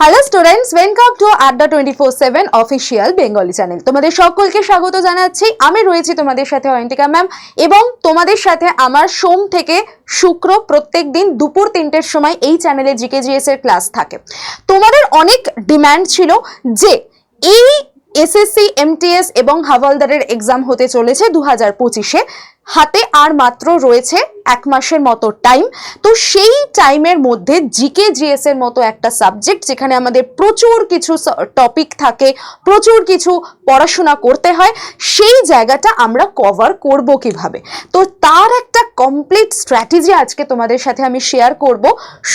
Hello students welcome to Adda twenty four seven official Bengali channel তোমাদের সকলকে স্বাগত জানাচ্ছি। আমি রয়েছি তোমাদের সাথে অয়ন্তিকা ম্যাম এবং তোমাদের সাথে আমার সোম থেকে শুক্র প্রত্যেক দিন দুপুর তিনটের সময় এই চ্যানেলে জিকে জিএস এর ক্লাস থাকে। তোমাদের অনেক ডিম্যান্ড ছিল যে এই এসএসসি এমটিএস এবং হাওয়ালদারের এক্সাম হতে চলেছে দু হাজার পঁচিশে। হাতে আর মাত্র রয়েছে এক মাসের মতো টাইম তো সেই টাইমের মধ্যে জিকে জিএস এর মতো একটা সাবজেক্ট যেখানে আমাদের প্রচুর কিছু টপিক থাকে, প্রচুর কিছু পড়াশোনা করতে হয়, সেই জায়গাটা আমরা কভার করব কীভাবে? তো তার একটা কমপ্লিট স্ট্র্যাটেজি আজকে তোমাদের সাথে আমি শেয়ার করব।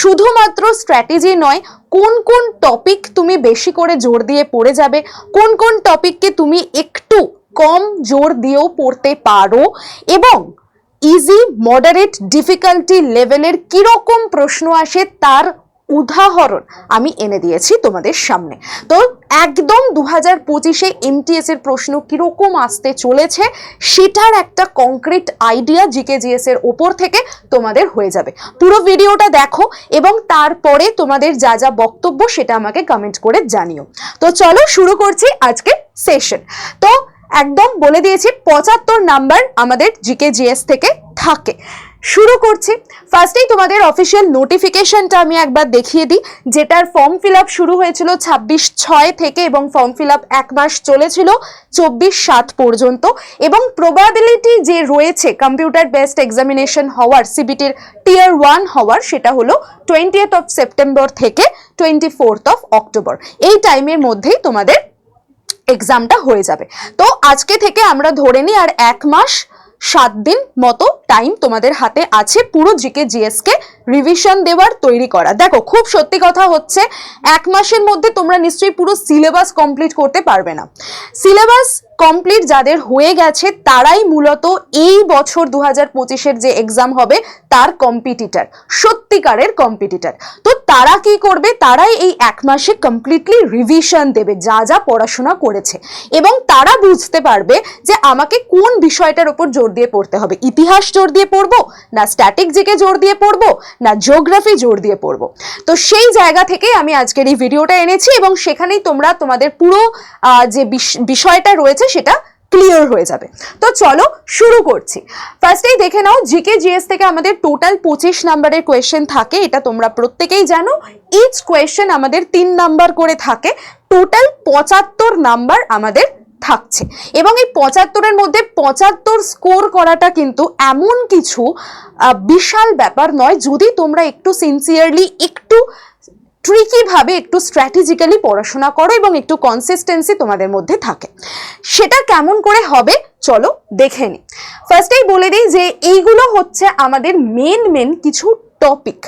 শুধুমাত্র স্ট্র্যাটেজি নয়, কোন কোন টপিক তুমি বেশি করে জোর দিয়ে পড়ে যাবে, কোন কোন টপিককে তুমি একটু কম জোর দিয়েও পড়তে পারো এবং ইজি মডারেট ডিফিকাল্টি লেভেলের কীরকম প্রশ্ন আসে তার উদাহরণ আমি এনে দিয়েছি তোমাদের সামনে। তো একদম দু হাজার পঁচিশে এমটিএস এর প্রশ্ন কীরকম আসতে চলেছে সেটার একটা কংক্রিট আইডিয়া জিকে জিএস এর ওপর থেকে তোমাদের হয়ে যাবে। পুরো ভিডিওটা দেখো এবং তারপরে তোমাদের যা যা বক্তব্য সেটা আমাকে কমেন্ট করে জানিও। তো চলো শুরু করছি আজকে সেশন তো একদম বলে দিয়েছি, পঁচাত্তর নাম্বার আমাদের জিকে জিএস থেকে থাকে। শুরু করছি। ফার্স্টেই তোমাদের অফিসিয়াল নোটিফিকেশনটা আমি একবার দেখিয়ে দিই। যেটার ফর্ম ফিল শুরু হয়েছিল ছাব্বিশ ছয় থেকে এবং ফর্ম ফিল এক মাস চলেছিল চব্বিশ সাত পর্যন্ত। এবং প্রবাবিলিটি যে রয়েছে কম্পিউটার বেসড এক্সামিনেশন হওয়ার সিবিটির টিয়ার ওয়ান হওয়ার, সেটা হলো টোয়েন্টিয়েথ অফ সেপ্টেম্বর থেকে টোয়েন্টি ফোর্থ অফ অক্টোবর এই টাইমের মধ্যেই তোমাদের এক্সামটা হয়ে যাবে। তো আজকে থেকে আমরা ধরে নিই আর এক মাস, সাত দিন মতো টাইম তোমাদের হাতে আছে পুরো জিকে, জিএস কে রিভিশন দেওয়ার, তৈরি করা। দেখো, খুব সত্যি কথা হচ্ছে, এক মাসের মধ্যে তোমরা নিশ্চয়ই পুরো সিলেবাস কমপ্লিট করতে পারবে না। সিলেবাস কমপ্লিট যাদের হয়ে গেছে, তারাই মূলত এই বছর দু হাজার পঁচিশের যে এক্সাম হবে, তার কম্পিটিটার সত্যিকারের কম্পিটিটার তো তারা কি করবে? তারাই এই এক মাসে কমপ্লিটলি রিভিশন দেবে, যা যা পড়াশোনা করেছে। এবং তারা বুঝতে পারবে যে আমাকে কোন বিষয়টার উপর জোর দিয়ে পড়তে হবে। ইতিহাস জোর দিয়ে পড়ব, না স্ট্যাটিক জিকে জোর দিয়ে পড়ব, না জিওগ্রাফি জোর দিয়ে পড়ব। তো সেই জায়গা থেকে আমি আজকের এই ভিডিওটা এনেছি এবং সেখানেই তোমরা তোমাদের পুরো যে বিষ- বিষয়টা রয়েছে সেটা ক্লিয়ার হয়ে যাবে। তো চলো শুরু করছি। ফার্স্টেই দেখে নাও জিকে জিএস থেকে আমাদের টোটাল পঁচিশ নাম্বারের কোয়েশ্চেন থাকে, এটা তোমরা প্রত্যেকেই জানো। ইচ কোয়েশ্চেন আমাদের তিন নাম্বার করে থাকে টোটাল পঁচাত্তর নাম্বার আমাদের থাকছে। এবং এই পঁচাত্তরের মধ্যে পঁচাত্তর স্কোর করাটা কিন্তু এমন কিছু বিশাল ব্যাপার নয়। যদি তোমরা একটু সিনসিয়ারলি একটু ট্রিকি ভাবে একটু স্ট্র্যাটেজিক্যালি পড়াশোনা করো এবং একটু কনসিস্টেন্সি তোমাদের মধ্যে থাকে। সেটা কেমন করে হবে? চলো দেখে নিই ফার্স্টেই বলে দিই যে এইগুলো হচ্ছে আমাদের মেন মেন কিছু টপিক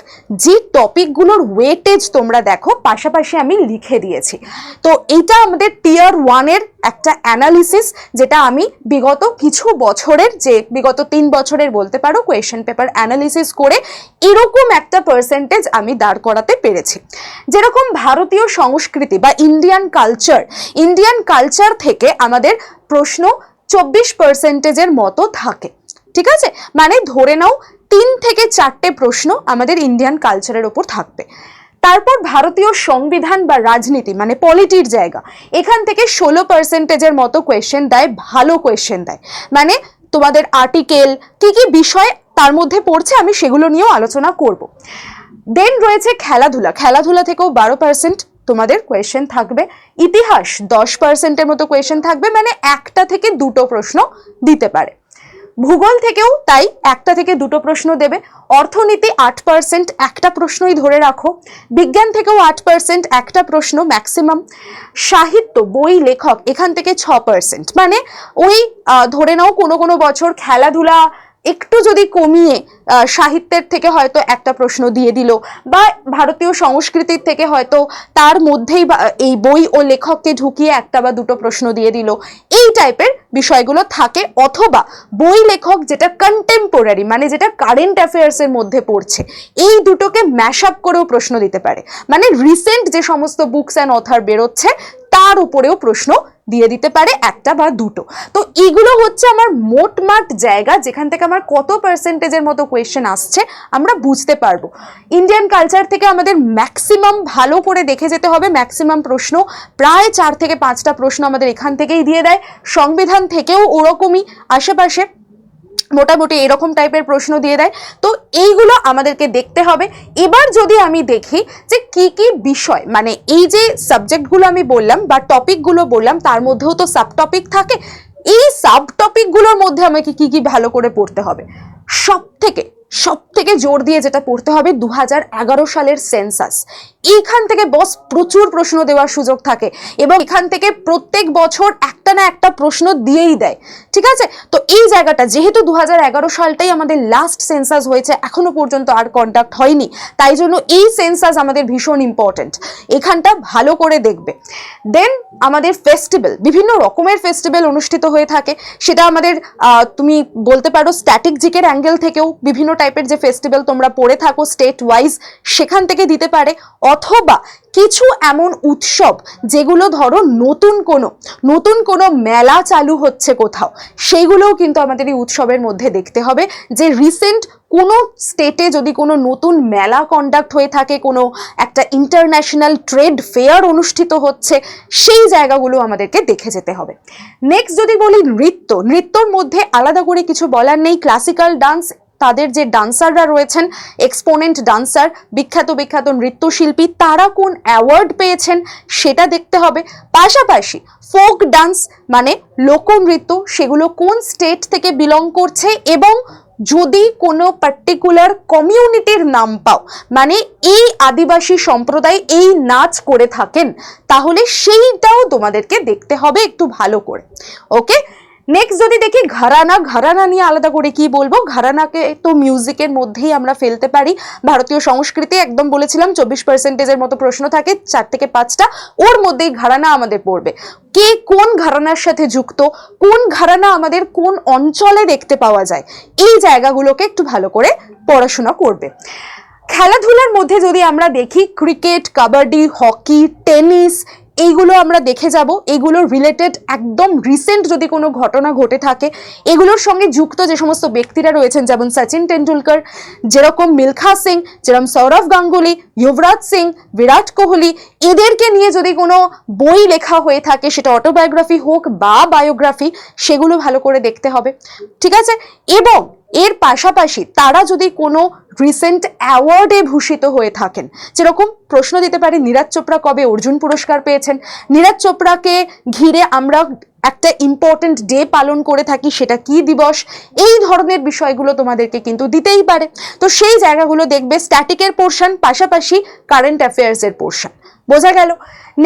যে টপিকগুলোর ওয়েটেজ তোমরা দেখো, পাশাপাশি আমি লিখে দিয়েছি। তো এইটা আমাদের টিয়ার ওয়ানের একটা অ্যানালিসিস যেটা আমি বিগত কিছু বছরের, যে বিগত তিন বছরের বলতে পারো কোয়েশ্চেন পেপার অ্যানালিসিস করে এরকম একটা পার্সেন্টেজ আমি দাঁড় করাতে পেরেছি। যেরকম ভারতীয় সংস্কৃতি বা ইন্ডিয়ান কালচার ইন্ডিয়ান কালচার থেকে আমাদের প্রশ্ন চব্বিশ পার্সেন্টেজের মতো থাকে। ঠিক আছে? মানে ধরে নাও তিন থেকে চারটে প্রশ্ন আমাদের ইন্ডিয়ান কালচারের ওপর থাকবে। তারপর ভারতীয় সংবিধান বা রাজনীতি মানে পলিটির জায়গা, এখান থেকে ষোলো পার্সেন্টেজের মতো কোয়েশ্চেন দেয়, ভালো কোয়েশ্চেন দেয়। মানে তোমাদের আর্টিকেল কি কি বিষয় তার মধ্যে পড়ছে আমি সেগুলো নিয়েও আলোচনা করব। দেন রয়েছে খেলাধুলা খেলাধুলা থেকেও বারো পার্সেন্ট তোমাদের কোয়েশ্চেন থাকবে। ইতিহাস, দশ পার্সেন্টের মতো কোয়েশ্চেন থাকবে মানে একটা থেকে দুটো প্রশ্ন দিতে পারে। ভূগোল থেকেও তাই একটা থেকে দুটো প্রশ্ন দেবে। অর্থনীতি আট পার্সেন্ট একটা প্রশ্নই ধরে রাখো। বিজ্ঞান থেকেও আট পার্সেন্ট একটা প্রশ্ন ম্যাক্সিমাম সাহিত্য, বই, লেখক এখান থেকে ছ পার্সেন্ট মানে ওই ধরে নাও কোনো কোনো বছর খেলাধুলা একটু যদি কমিয়ে সাহিত্যের থেকে হয়তো একটা প্রশ্ন দিয়ে দিল বা ভারতীয় সংস্কৃতির থেকে হয়তো তার মধ্যেই এই বই ও লেখককে ঢুকিয়ে একটা বা দুটো প্রশ্ন দিয়ে দিল, এই টাইপের বিষয়গুলো থাকে। অথবা বই লেখক যেটা কন্টেম্পোরারি মানে যেটা কারেন্ট অ্যাফেয়ার্সের মধ্যে পড়ছে, এই দুটোকে ম্যাশ আপ করেও প্রশ্ন দিতে পারে। মানে রিসেন্ট যে সমস্ত বুকস অ্যান্ড অথার বেরোচ্ছে, তার উপরেও প্রশ্ন দিয়ে দিতে পারে একটা বা দুটো। তো এইগুলো হচ্ছে আমার মোটমাট জায়গা যেখান থেকে আমার কত পার্সেন্টেজের মতো কোয়েশ্চেন আসছে, আমরা বুঝতে পারব। ইন্ডিয়ান কালচার থেকে আমাদের ম্যাক্সিমাম ভালো করে দেখে যেতে হবে ম্যাক্সিমাম প্রশ্ন। প্রায় চার থেকে পাঁচটা প্রশ্ন আমাদের এখান থেকেই দিয়ে দেয়। সংবিধান থেকেও ওরকমই। আশেপাশে মোটামুটি এরকম টাইপের প্রশ্ন দিয়ে দেয়। তো এইগুলো আমাদেরকে দেখতে হবে। এবার যদি আমি দেখি যে কি কি বিষয় মানে এই যে সাবজেক্টগুলো আমি বললাম বা টপিকগুলো বললাম, তার মধ্যেও তো সাব টপিক থাকে। এই সাব টপিকগুলোর মধ্যে আমাকে কি কি ভালো করে পড়তে হবে? সব থেকে সব থেকে জোর দিয়ে যেটা পড়তে হবে দু হাজার এগারো সালের সেন্সাস। এইখান থেকে বস প্রচুর প্রশ্ন দেওয়ার সুযোগ থাকে এবং এখান থেকে প্রত্যেক বছর একটা না একটা প্রশ্ন দিয়েই দেয়, ঠিক আছে? তো এই জায়গাটা, যেহেতু দু হাজার এগারো সালটাই আমাদের লাস্ট সেন্সাস হয়েছে, এখনও পর্যন্ত আর কন্ডাক্ট হয়নি, তাই জন্য এই সেন্সাস আমাদের ভীষণ ইম্পর্ট্যান্ট এখানটা ভালো করে দেখবে। দেন আমাদের ফেস্টিভ্যাল বিভিন্ন রকমের ফেস্টিভ্যাল অনুষ্ঠিত হয়ে থাকে। সেটা আমাদের তুমি বলতে পারো স্ট্যাটিক জিকের অ্যাঙ্গেল থেকেও বিভিন্ন টাইপের যে ফেস্টিভ্যাল তোমরা পড়ে থাকো স্টেট ওয়াইজ সেখান থেকে দিতে পারে। অথবা কিছু এমন উৎসব যেগুলো ধরো নতুন কোনো নতুন কোনো মেলা চালু হচ্ছে কোথাও সেইগুলোও কিন্তু আমাদের এই উৎসবের মধ্যে দেখতে হবে। যে রিসেন্ট কোনো স্টেটে যদি কোনো নতুন মেলা কন্ডাক্ট হয়ে থাকে, কোনো একটা ইন্টারন্যাশনাল ট্রেড ফেয়ার অনুষ্ঠিত হচ্ছে, সেই জায়গাগুলো আমাদেরকে দেখে যেতে হবে। নেক্সট যদি বলি নৃত্য, নৃত্যর মধ্যে আলাদা করে কিছু বলার নেই। ক্লাসিক্যাল ডান্স তাদের যে ডান্সাররা রয়েছেন, এক্সপোনেন্ট ডান্সার, বিখ্যাত বিখ্যাত নৃত্যশিল্পী, তারা কোন অ্যাওয়ার্ড পেয়েছেন সেটা দেখতে হবে। পাশাপাশি ফোক ডান্স মানে লোকনৃত্য, সেগুলো কোন স্টেট থেকে বিলং করছে এবং যদি কোনো পার্টিকুলার কমিউনিটির নাম পাও মানে এই আদিবাসী সম্প্রদায় এই নাচ করে থাকেন, তাহলে সেইটাও তোমাদেরকে দেখতে হবে একটু ভালো করে। ওকে? নেক্সট যদি দেখি ঘরানা ঘরানা নিয়ে আলাদা করে কি বলব? ঘরানাকে তো মিউজিকের মধ্যেই আমরা ফেলতে পারি। ভারতীয় সংস্কৃতি একদম বলেছিলাম, চব্বিশ পার্সেন্টেজের মতো প্রশ্ন থাকে, চার থেকে পাঁচটা, ওর মধ্যেই ঘরানা আমাদের পড়বে। কে কোন ঘরানার সাথে যুক্ত? কোন ঘরানা আমাদের কোন অঞ্চলে দেখতে পাওয়া যায়? এই জায়গাগুলোকে একটু ভালো করে পড়াশোনা করবে। খেলাধুলার মধ্যে যদি আমরা দেখি ক্রিকেট কাবাডি হকি টেনিস এইগুলো আমরা দেখে যাব। এগুলো রিলেটেড একদম রিসেন্ট যদি কোনো ঘটনা ঘটে থাকে, এগুলোর সঙ্গে যুক্ত যে সমস্ত ব্যক্তিরা রয়েছেন, যেমন সচিন টেন্ডুলকার যেরকম মিলখা সিং, যেরকম সৌরভ গাঙ্গুলি, যুবরাজ সিং, বিরাট কোহলি, এদেরকে নিয়ে যদি কোনো বই লেখা হয়ে থাকে, সেটা অটোবায়োগ্রাফি হোক বা বায়োগ্রাফি সেগুলো ভালো করে দেখতে হবে। ঠিক আছে? এবং এর পাশাপাশি তারা যদি কোনো রিসেন্ট অ্যাওয়ার্ডে ভূষিত হয়ে থাকেন, যেরকম প্রশ্ন দিতে পারি, নীরাজ চোপড়া কবে অর্জুন পুরস্কার পেয়েছেন? নীরাজ চোপড়াকে ঘিরে আমরা একটা ইম্পর্টেন্ট ডে পালন করে থাকি, সেটা কি দিবস? এই ধরনের বিষয়গুলো তোমাদেরকে কিন্তু দিতেই পারে। তো সেই জায়গাগুলো দেখবে স্ট্যাটিকের পোর্শন পাশাপাশি কারেন্ট অ্যাফেয়ার্সের পোর্শন বোঝা গেল।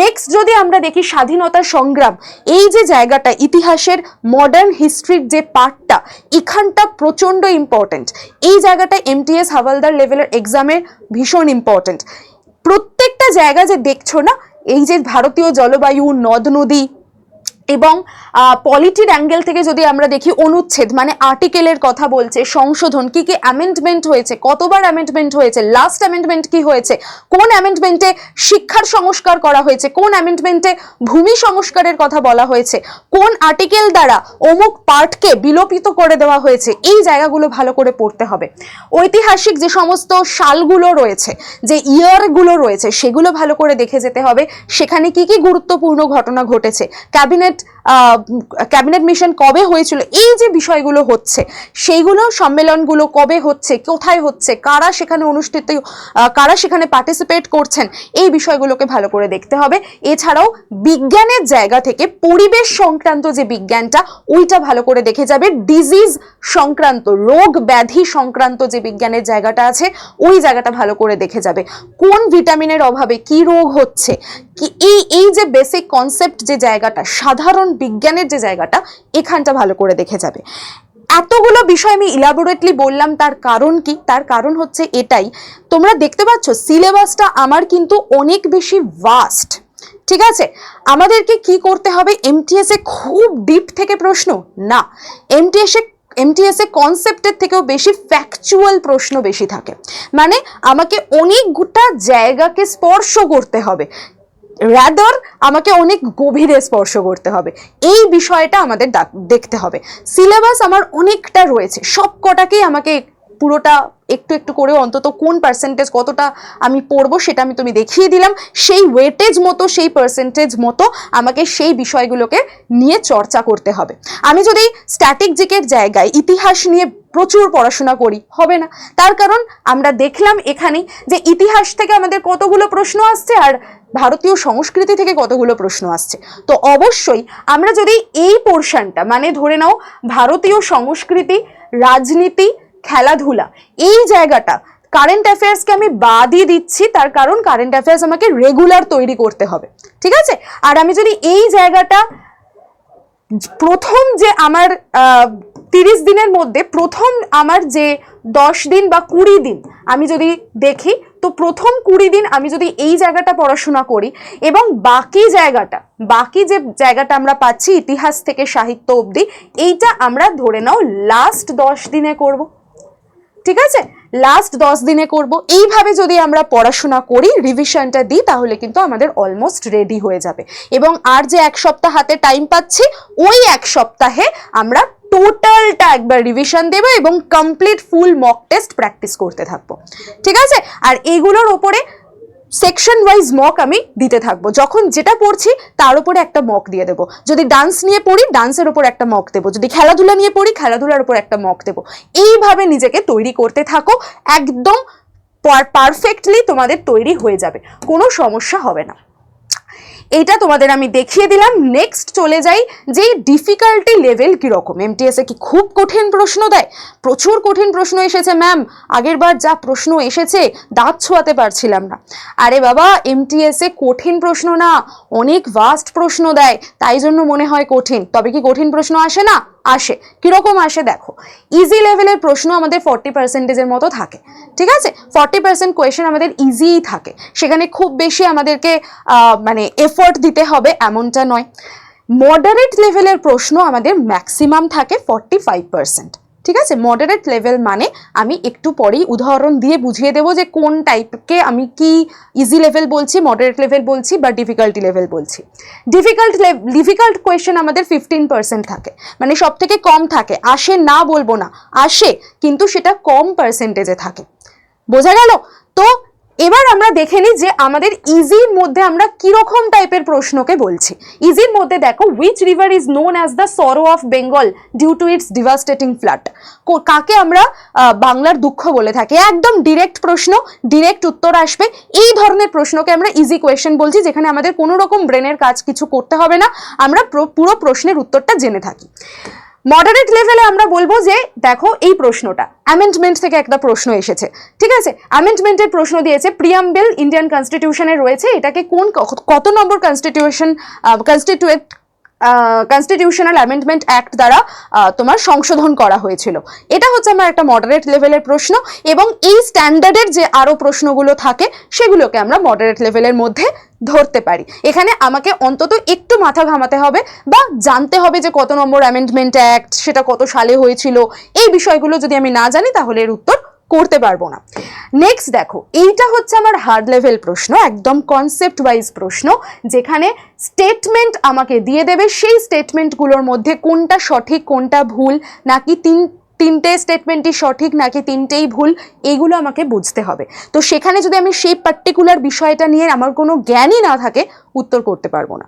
নেক্সট যদি আমরা দেখি স্বাধীনতা সংগ্রাম, এই যে জায়গাটা, ইতিহাসের মডার্ন হিস্ট্রির যে পার্টটা এখানটা প্রচণ্ড ইম্পর্ট্যান্ট এই জায়গাটা এমটিএস হাওয়ালদার লেভেলের এক্সামের ভীষণ ইম্পর্ট্যান্ট প্রত্যেকটা জায়গা যে দেখছ না, এই যে ভারতীয় জলবায়ু নদ নদী এবং পলিটির অ্যাঙ্গেল থেকে যদি আমরা দেখি অনুচ্ছেদ মানে আর্টিকেলের কথা বলছে, সংশোধন, কি কি অ্যামেন্ডমেন্ট হয়েছে, কতবার অ্যামেন্ডমেন্ট হয়েছে লাস্ট অ্যামেন্ডমেন্ট কি হয়েছে, কোন অ্যামেন্ডমেন্টে শিক্ষার সংস্কার করা হয়েছে, কোন অ্যামেন্ডমেন্টে ভূমি সংস্কারের কথা বলা হয়েছে, কোন আর্টিকেল দ্বারা অমুক পার্টকে বিলোপিত করে দেওয়া হয়েছে, এই জায়গাগুলো ভালো করে পড়তে হবে। ঐতিহাসিক যে সমস্ত সালগুলো রয়েছে, যে ইয়ারগুলো রয়েছে, সেগুলো ভালো করে দেখে যেতে হবে, সেখানে কি কি গুরুত্বপূর্ণ ঘটনা ঘটেছে ক্যাবিনেট ক্যাবিনেট মিশন কবে হয়েছিল? এই যে বিষয়গুলো হচ্ছে, সেইগুলো সম্মেলনগুলো কবে হচ্ছে, কোথায় হচ্ছে, কারা সেখানে অনুষ্ঠিত কারা সেখানে পার্টিসিপেট করছেন, এই বিষয়গুলোকে ভালো করে দেখতে হবে। এছাড়াও বিজ্ঞানের জায়গা থেকে পরিবেশ সংক্রান্ত যে বিজ্ঞানটা, ওইটা ভালো করে দেখে যাবে। ডিজিজ সংক্রান্ত, রোগ ব্যাধি সংক্রান্ত যে বিজ্ঞানের জায়গাটা আছে, ওই জায়গাটা ভালো করে দেখে যাবে। কোন ভিটামিনের অভাবে কি রোগ হচ্ছে, কি এই এই যে বেসিক কনসেপ্ট যে জায়গাটা, সাধারণ বিজ্ঞানের যে জায়গাটা, এখানটা ভালো করে দেখে যাবে। এতগুলো বিষয় আমি ইলাবোরেটলি বললাম, তার কারণ কি? তার কারণ হচ্ছে এটাই। তোমরা দেখতে পাচ্ছ, সিলেবাসটা আমার কিন্তু অনেক বেশি ভাস্ট ঠিক আছে? আমাদেরকে কি করতে হবে? এমটিএস খুব ডিপ থেকে প্রশ্ন? না। এমটিএস এ এমটিএস এ কনসেপ্টের থেকেও বেশি ফ্যাকচুয়াল প্রশ্ন বেশি থাকে। মানে আমাকে অনেকটা জায়গাকে স্পর্শ করতে হবে। রাদার আমাকে অনেক গভীরে স্পর্শ করতে হবে। এই বিষয়টা আমাদের দেখতে হবে। সিলেবাস আমার অনেকটা রয়েছে। সব কটাকেই আমাকে পুরোটা একটু একটু করে অন্তত কোন পার্সেন্টেজ কতটা আমি পড়ব সেটা আমি তুমি দেখিয়ে দিলাম। সেই ওয়েটেজ মতো, সেই পার্সেন্টেজ মতো আমাকে সেই বিষয়গুলোকে নিয়ে চর্চা করতে হবে। আমি যদি স্ট্যাটিক জিকের জায়গায় ইতিহাস নিয়ে প্রচুর পড়াশোনা করি, হবে না। তার কারণ আমরা দেখলাম এখানে যে ইতিহাস থেকে আমাদের কতগুলো প্রশ্ন আসছে আর ভারতীয় সংস্কৃতি থেকে কতগুলো প্রশ্ন আসছে। তো অবশ্যই আমরা যদি এই পোর্শনটা মানে ধরে নাও ভারতীয় সংস্কৃতি, রাজনীতি খেলাধুলা। এই জায়গাটা কারেন্ট অ্যাফেয়ার্সকে আমি বাদই দিচ্ছি, তার কারণ কারেন্ট অ্যাফেয়ার্স আমাকে রেগুলার তৈরি করতে হবে। ঠিক আছে? আর আমি যদি এই জায়গাটা প্রথম যে আমার তিরিশ দিনের মধ্যে প্রথম আমার যে দশ দিন বা কুড়ি দিন আমি যদি দেখি, তো প্রথম কুড়ি দিন আমি যদি এই জায়গাটা পড়াশোনা করি এবং বাকি জায়গাটা, বাকি যে জায়গাটা আমরা পাচ্ছি ইতিহাস থেকে সাহিত্য অবধি, এইটা আমরা ধরে নাও লাস্ট দশ দিনে করব। ঠিক আছে? লাস্ট দশ দিনে করব। এইভাবে যদি আমরা পড়াশোনা করি রিভিশনটা দিই, তাহলে কিন্তু আমাদের অলমোস্ট রেডি হয়ে যাবে। এবং আর যে এক সপ্তাহ হাতে টাইম পাচ্ছি, ওই এক সপ্তাহে আমরা টোটালটা একবার রিভিশন দেবো এবং complete full mock test practice করতে থাকব। ঠিক আছে? আর এগুলোর ওপরে সেকশন ওয়াইজ মক আমি দিতে থাকব। যখন যেটা পড়ছি, তার উপরে একটা মক দিয়ে দেবো। যদি ডান্স নিয়ে পড়ি ডান্সের উপর একটা মক দেবো। যদি খেলাধুলা নিয়ে পড়ি, খেলাধুলার উপর একটা মক দেবো। এইভাবে নিজেকে তৈরি করতে থাকো। একদম পারফেক্টলি তোমাদের তৈরি হয়ে যাবে। কোনো সমস্যা হবে না। এইটা তোমাদের আমি দেখিয়ে দিলাম। নেক্সট চলে যাই যে ডিফিকাল্টি লেভেল কীরকম? এমটিএসে কি খুব কঠিন প্রশ্ন দেয়? প্রচুর কঠিন প্রশ্ন এসেছে ম্যাম আগেরবার যা প্রশ্ন এসেছে, দাঁত ছোঁয়াতে পারছিলাম না। আরে বাবা এমটিএসে কঠিন প্রশ্ন না, অনেক ভাস্ট প্রশ্ন দেয়, তাই জন্য মনে হয় কঠিন। তবে কি কঠিন প্রশ্ন আসে না? আসে। কীরকম আসে দেখো। ইজি লেভেলের প্রশ্ন আমাদের ফর্টি পার্সেন্টেজের মতো থাকে। ঠিক আছে? ফর্টি পার্সেন্ট কোয়েশন আমাদের ইজিই থাকে। সেখানে খুব বেশি আমাদেরকে মানে এফোর্ট দিতে হবে এমনটা নয়। মডারেট লেভেলের প্রশ্ন আমাদের ম্যাক্সিমাম থাকে ফর্টি ফাইভ পার্সেন্ট ঠিক আছে? মডারেট লেভেল মানে আমি একটু পরেই উদাহরণ দিয়ে বুঝিয়ে দেবো যে কোন টাইপকে আমি কি ইজি লেভেল বলছি মডারেট লেভেল বলছি বা ডিফিকাল্টি লেভেল বলছি। ডিফিকাল্ট ডিফিকাল্ট কোয়েশ্চেন আমাদের ফিফটিন পার্সেন্ট থাকে। মানে সব থেকে কম থাকে। আসে না বলব না, আসে, কিন্তু সেটা কম পার্সেন্টেজে থাকে। বোঝা গেল? তো এবার আমরা দেখে নিই যে আমাদের ইজির মধ্যে আমরা কীরকম টাইপের প্রশ্নকে বলছি। ইজির মধ্যে দেখো which river is known as the sorrow of Bengal due to its devastating flood কাকে আমরা বাংলার দুঃখ বলে থাকি? একদম ডিরেক্ট প্রশ্ন ডিরেক্ট উত্তর আসবে। এই ধরনের প্রশ্নকে আমরা ইজি কোয়েশ্চেন বলছি, যেখানে আমাদের কোনো রকম ব্রেনের কাজ কিছু করতে হবে না। আমরা পুরো প্রশ্নের উত্তরটা জেনে থাকি। মডারেট লেভেলে আমরা বলব যে, দেখো এই প্রশ্নটা অ্যামেন্ডমেন্ট থেকে একটা প্রশ্ন এসেছে, ঠিক আছে? অ্যামেন্ডমেন্টের প্রশ্ন দিয়েছে প্রিয়াম্বেল ইন্ডিয়ান কনস্টিটিউশনে রয়েছে, এটাকে কোন, কত নম্বর constitution constitute constitutional amendment act দ্বারা তোমার সংশোধন করা হয়েছিল। এটা হচ্ছে আমার একটা মডারেট লেভেলের প্রশ্ন এবং এই স্ট্যান্ডার্ডের যে আরও প্রশ্নগুলো থাকে, সেগুলোকে আমরা মডারেট লেভেলের মধ্যে ধরতে পারি। এখানে আমাকে অন্তত একটু মাথা ঘামাতে হবে বা জানতে হবে যে কত নম্বর অ্যামেন্ডমেন্ট অ্যাক্ট সেটা কত সালে হয়েছিল, এই বিষয়গুলো যদি আমি না জানি তাহলে এর উত্তর করতে পারব না। নেক্সট দেখো, এইটা হচ্ছে আমার হার্ড লেভেল প্রশ্ন, একদম কনসেপ্ট ওয়াইজ প্রশ্ন, যেখানে স্টেটমেন্ট আমাকে দিয়ে দেবে সেই স্টেটমেন্টগুলোর মধ্যে কোনটা সঠিক, কোনটা ভুল, নাকি তিন, তিনটে স্টেটমেন্টই সঠিক, নাকি তিনটেই ভুল, এগুলো আমাকে বুঝতে হবে। তো সেখানে যদি আমি সেই পার্টিকুলার বিষয়টা নিয়ে আমার কোনো জ্ঞানই না থাকে, উত্তর করতে পারব না।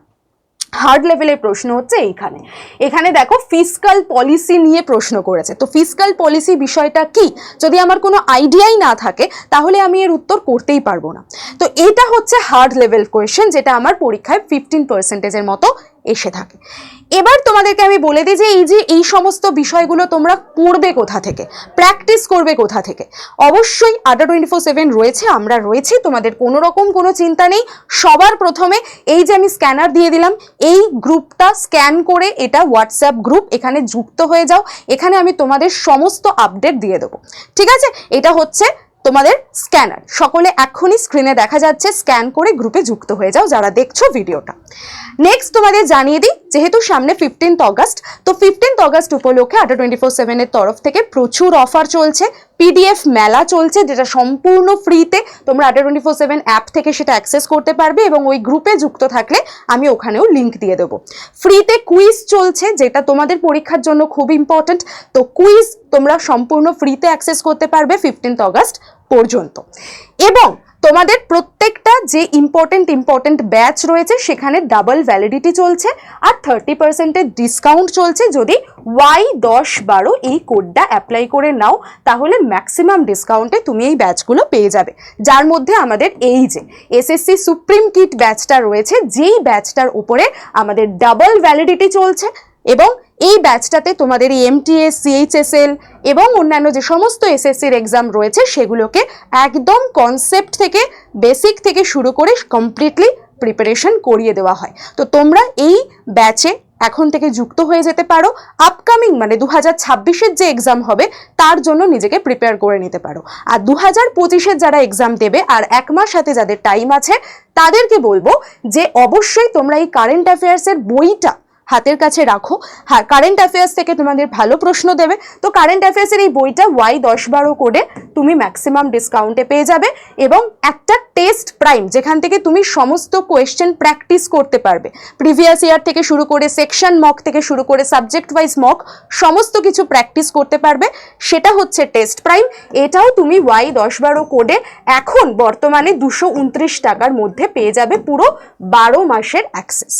হার্ড লেভেলের প্রশ্ন হচ্ছে এইখানে। এখানে দেখো ফিসকাল পলিসি নিয়ে প্রশ্ন করেছে। তো ফিসকাল পলিসি বিষয়টা কি? যদি আমার কোনো আইডিয়াই না থাকে, তাহলে আমি এর উত্তর করতেই পারব না। তো এটা হচ্ছে হার্ড লেভেল কোয়েশ্চেন যেটা আমার পরীক্ষায় ফিফটিন পার্সেন্টেজের মতো এসে থাকে। এবার তোমাদেরকে আমি বলে দিই যে এই যে এই সমস্ত বিষয়গুলো তোমরা পড়বে কোথা থেকে প্র্যাকটিস করবে কোথা থেকে, অবশ্যই আড্ডা টোয়েন্টি ফোর সেভেন রয়েছে, আমরা রয়েছি, তোমাদের কোনো রকম কোনো চিন্তা নেই। সবার প্রথমে এই যে আমি স্ক্যানার দিয়ে দিলাম, এই গ্রুপটা স্ক্যান করে এটা হোয়াটসঅ্যাপ গ্রুপ এখানে যুক্ত হয়ে যাও, এখানে আমি তোমাদের সমস্ত আপডেট দিয়ে দেবো। ঠিক আছে? এটা হচ্ছে তোমাদের স্ক্যানার সকলে এখনই স্ক্রিনে দেখা যাচ্ছে স্ক্যান করে গ্রুপে যুক্ত হয়ে যাও যারা দেখছ ভিডিওটা। নেক্সট তোমাদের জানিয়ে দিই, যেহেতু সামনে ফিফটিন্থ অগস্ট তো ফিফটিন্থ অগস্ট উপলক্ষে আটা টোয়েন্টি ফোর সেভেনের তরফ থেকে প্রচুর অফার চলছে পিডিএফ মেলা চলছে, যেটা সম্পূর্ণ ফ্রিতে তোমরা আড্ডা টোয়েন্টি ফোর সেভেন অ্যাপ থেকে সেটা অ্যাক্সেস করতে পারবে এবং ওই গ্রুপে যুক্ত থাকলে আমি ওখানেও লিঙ্ক দিয়ে দেবো। ফ্রিতে কুইজ চলছে, যেটা তোমাদের পরীক্ষার জন্য খুব ইম্পর্ট্যান্ট তো কুইজ তোমরা সম্পূর্ণ ফ্রিতে অ্যাক্সেস করতে পারবে ফিফটিন্থ অগস্ট পর্যন্ত। এবং তোমাদের প্রত্যেকটা যে ইম্পর্টেন্ট ইম্পর্টেন্ট ব্যাচ রয়েছে, সেখানে ডাবল ভ্যালিডিটি চলছে আর থার্টি পার্সেন্টের ডিসকাউন্ট চলছে। যদি ওয়াই দশ বারো এই কোডটা অ্যাপ্লাই করে নাও, তাহলে ম্যাক্সিমাম ডিসকাউন্টে তুমি এই ব্যাচগুলো পেয়ে যাবে। যার মধ্যে আমাদের এই যে এসএসসি সুপ্রিম কিট ব্যাচটা রয়েছে, যেই ব্যাচটার উপরে আমাদের ডাবল ভ্যালিডিটি চলছে এবং এই ব্যাচটাতে তোমাদের এই এমটিএস সিএইচএসএল এবং অন্যান্য যে সমস্ত এসএসসির এক্সাম রয়েছে, সেগুলোকে একদম কনসেপ্ট থেকে বেসিক থেকে শুরু করে কমপ্লিটলি প্রিপারেশন করিয়ে দেওয়া হয়। তো তোমরা এই ব্যাচে এখন থেকে যুক্ত হয়ে যেতে পারো। আপকামিং মানে দু হাজার ছাব্বিশের যে এক্সাম হবে, তার জন্য নিজেকে প্রিপেয়ার করে নিতে পারো। আর দু হাজার পঁচিশের যারা এক্সাম দেবে, আর এক মাস হাতে যাদের টাইম আছে, তাদেরকে বলব যে অবশ্যই তোমরা এই কারেন্ট অ্যাফেয়ার্সের বইটা হাতের কাছে রাখো। হ্যাঁ কারেন্ট অ্যাফেয়ার্স থেকে তোমাদের ভালো প্রশ্ন দেবে। তো কারেন্ট অ্যাফেয়ার্সের এই বইটা ওয়াই দশ বারো করে তুমি ম্যাক্সিমাম ডিসকাউন্টে পেয়ে যাবে এবং একটা টেস্ট প্রাইম যেখান থেকে তুমি সমস্ত কোয়েশ্চেন প্র্যাকটিস করতে পারবে। প্রিভিয়াস ইয়ার থেকে শুরু করে সেকশন মক থেকে শুরু করে সাবজেক্ট ওয়াইজ মক সমস্ত কিছু প্র্যাকটিস করতে পারবে। সেটা হচ্ছে টেস্ট প্রাইম এটাও তুমি ওয়াই দশ বারো কোডে এখন বর্তমানে দুশো উনত্রিশ টাকার মধ্যে পেয়ে যাবে পুরো বারো মাসের অ্যাক্সেস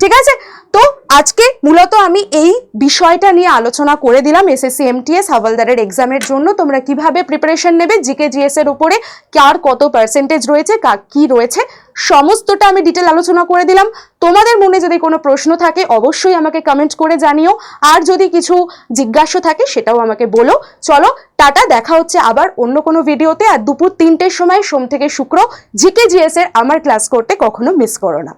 ঠিক আছে? তো আজকে মূলত আমি এই বিষয়টা নিয়ে আলোচনা করে দিলাম এসএসসি এমটিএস হাওয়ালদারের এক্সামের জন্য। তোমরা কীভাবে প্রিপারেশন নেবে, জিকে, জিএস এর উপরে কার কত পার্সেন্টেজ রয়েছে, কি রয়েছে, সমস্তটা আমি ডিটেল আলোচনা করে দিলাম। তোমাদের মনে যদি কোনো প্রশ্ন থাকে, অবশ্যই আমাকে কমেন্ট করে জানিও। আর যদি কিছু জিজ্ঞাসা থাকে, সেটাও আমাকে বলো। চলো, টাটা, দেখা হচ্ছে আবার অন্য কোনো ভিডিওতে। আর দুপুর তিনটের সময় সোম থেকে শুক্র, জিকে, জিএস এর আমার ক্লাস করতে কখনো মিস করো না।